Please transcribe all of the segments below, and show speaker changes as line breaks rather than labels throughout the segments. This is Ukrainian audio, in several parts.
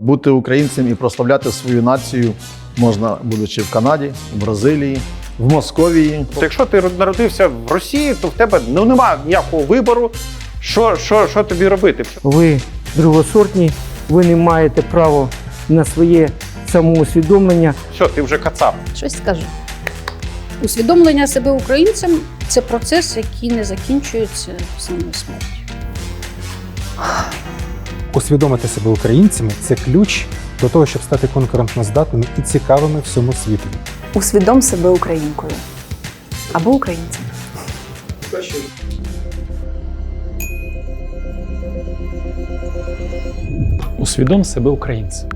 Бути українцем і прославляти свою націю можна, будучи в Канаді, в Бразилії, в Московії.
То якщо ти народився в Росії, то в тебе ну немає ніякого вибору. Що, що, що тобі робити?
Ви другосортні, ви не маєте права на своє самоусвідомлення.
Що, ти вже кацап.
Щось скажу. Усвідомлення себе українцем це процес, який не закінчується самою смертю.
Усвідомити себе українцями це ключ до того, щоб стати конкурентноздатними і цікавими всьому світу.
Усвідом себе українкою або українцем.
Усвідом себе українцем.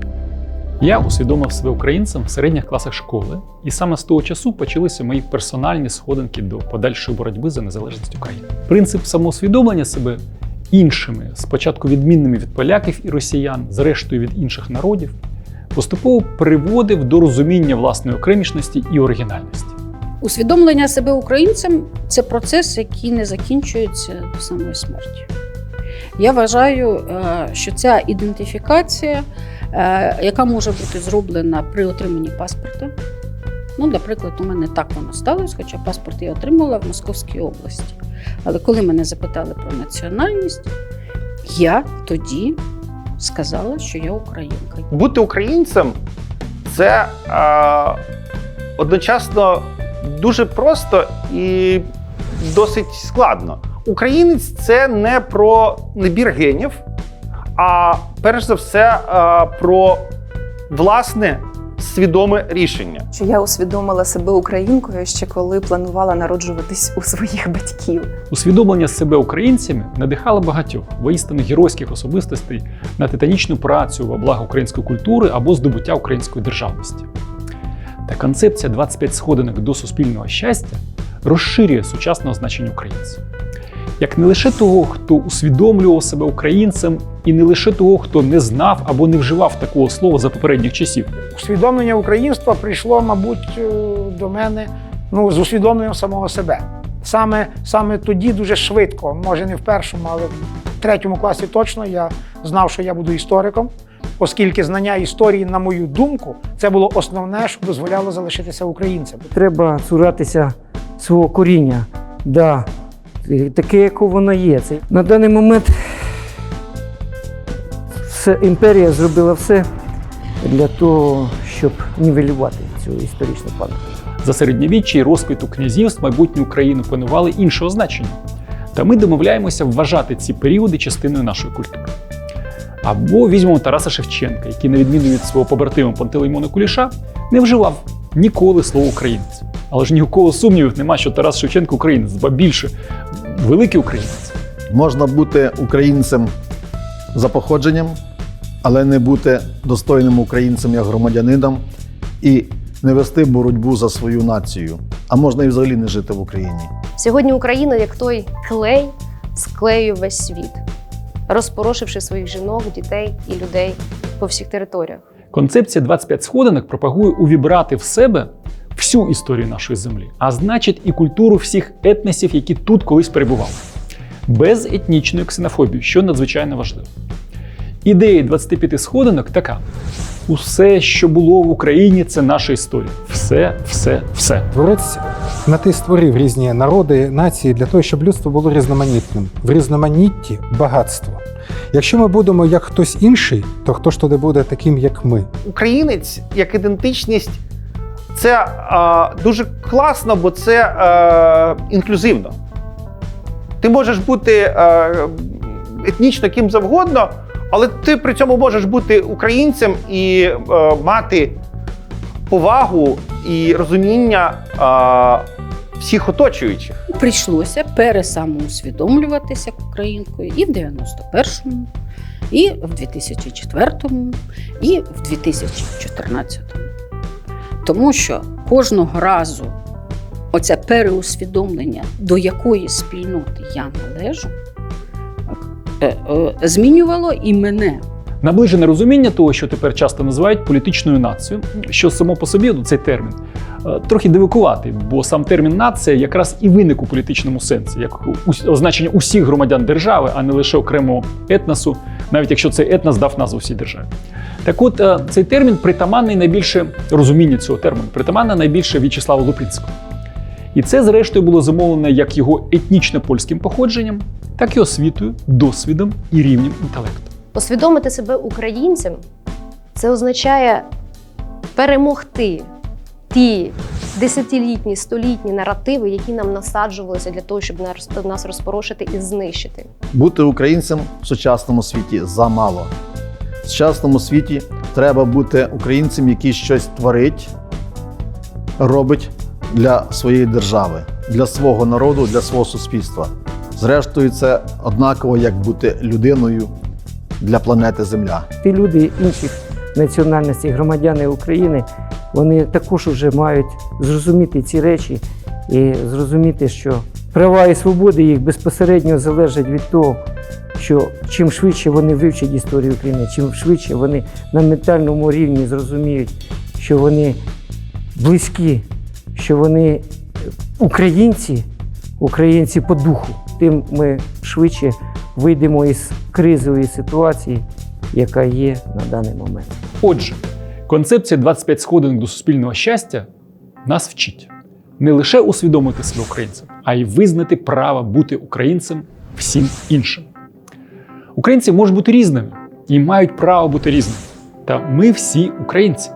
Я усвідомив себе українцем в середніх класах школи, і саме з того часу почалися мої персональні сходинки до подальшої боротьби за незалежність України. Принцип самоусвідомлення себе іншими, спочатку відмінними від поляків і росіян, зрештою від інших народів, поступово приводив до розуміння власної окремішності і оригінальності.
Усвідомлення себе українцем це процес, який не закінчується самою смертю. Я вважаю, е, що ця ідентифікація, е, яка може бути зроблена при отриманні паспорта. Ну, наприклад, у мене так воно сталося, хоча паспорт я отримала в Московській області. Але коли мене запитали про національність, я тоді сказала, що я українка.
Бути українцем це е, одночасно дуже просто і досить складно. Українець це не про набір генів, а перш за все е, про власне свідоме рішення.
Що я усвідомила себе українкою ще коли планувала народжуватись у своїх батьків.
Усвідомлення себе українцями надихало багатьох воістину геройських особистостей на титанічну працю во благо української культури або здобуття української державності. Та концепція 25 сходинок до суспільного щастя розширює сучасне значення українця. Як не лише того, хто усвідомлював себе українцем, і не лише того, хто не знав або не вживав такого слова за попередніх часів.
усвідомлення українства прийшло, мабуть, е, до мене ну, з усвідомленням самого себе. Саме, саме тоді дуже швидко, може не в першому, але в третьому класі точно я знав, що я буду істориком, оскільки знання історії, на мою думку, це було основне, що дозволяло залишитися українцем.
Треба цуратися свого коріння. Да, таке, яке воно є. На даний момент імперія зробила все для того, щоб нівелювати цю історичну пам'ять.
За середньовіччя і розквіту князівств майбутню Україну панували іншого значення. Та ми домовляємося вважати ці періоди частиною нашої культури. Або візьмемо Тараса Шевченка, який, на відміну від свого побратима Пантелеймона Куліша, не вживав ніколи слово українець. Але ж ні у кого сумнівів нема, що Тарас Шевченко українець, ба більше великий українець.
Можна бути українцем за походженням, але не бути достойним українцем як громадянином і не вести боротьбу за свою націю. А можна і взагалі не жити в Україні.
Сьогодні Україна, як той клей, склеює весь світ, розпорошивши своїх жінок, дітей і людей по всіх територіях.
Концепція 25 сходинок пропагує увібрати в себе всю історію нашої землі, а значить і культуру всіх етносів, які тут колись перебували, без етнічної ксенофобії, що надзвичайно важливо. Ідея 25 сходинок така: усе, що було в Україні, це наша історія. Все, все, все.
Творець на те й створив різні народи, нації для того, щоб людство було різноманітним. В різноманітті багатство. Якщо ми будемо як хтось інший, то хто ж тоді буде таким, як ми?
Українець як ідентичність це е, дуже класно, бо це е, інклюзивно. Ти можеш бути е, етнічно ким завгодно, але ти при цьому можеш бути українцем і е, мати повагу і розуміння е, всіх оточуючих.
Прийшлося пересамоусвідомлюватися українкою і в 91-му, і в 2004-му, і в 2014-му. Тому що кожного разу оце переусвідомлення, до якої спільноти я належу, е, е, змінювало і мене.
Наближене розуміння того, що тепер часто називають політичною нацією, що само по собі ну, цей термін е, трохи дивикуватий, бо сам термін нація якраз і виник у політичному сенсі, як означення усіх громадян держави, а не лише окремого етносу, навіть якщо цей етнос дав назву всій державі. Так от е, цей термін притаманний найбільше розуміння цього терміну, притаманне найбільше В'ячеславу Лупинському. І це, зрештою, було замовлено як його етнічно польським походженням, так і освітою, досвідом і рівнем інтелекту.
Усвідомити себе українцем це означає перемогти ті десятилітні, столітні наративи, які нам насаджувалися для того, щоб нас розпорошити і знищити.
Бути українцем в сучасному світі замало. В сучасному світі треба бути українцем, який щось творить, робить для своєї держави, для свого народу, для свого суспільства. Зрештою, це однаково як бути людиною для планети Земля.
Ті люди інших національностей, громадяни України, вони також вже мають зрозуміти ці речі і зрозуміти, що права і свободи їх безпосередньо залежать від того, що чим швидше вони вивчать історію України, чим швидше вони на ментальному рівні зрозуміють, що вони близькі, що вони українці, українці по духу, тим ми швидше вийдемо із кризової ситуації, яка є на даний момент.
Отже, концепція 25 сходинок до суспільного щастя нас вчить не лише усвідомити себе українцем, а й визнати право бути українцем всім іншим. Українці можуть бути різними і мають право бути різними. Та ми всі українці.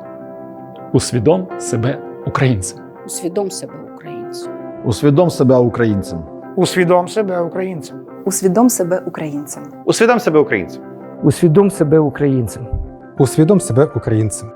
Усвідом себе українцем.
Усвідом себе українцем.
Усвідом себе українцем.
Усвідом себе українцем.
Усвідом себе українцем.
Усвідом себе українцем.
Усвідом себе українцем.
Усвідом себе українцем.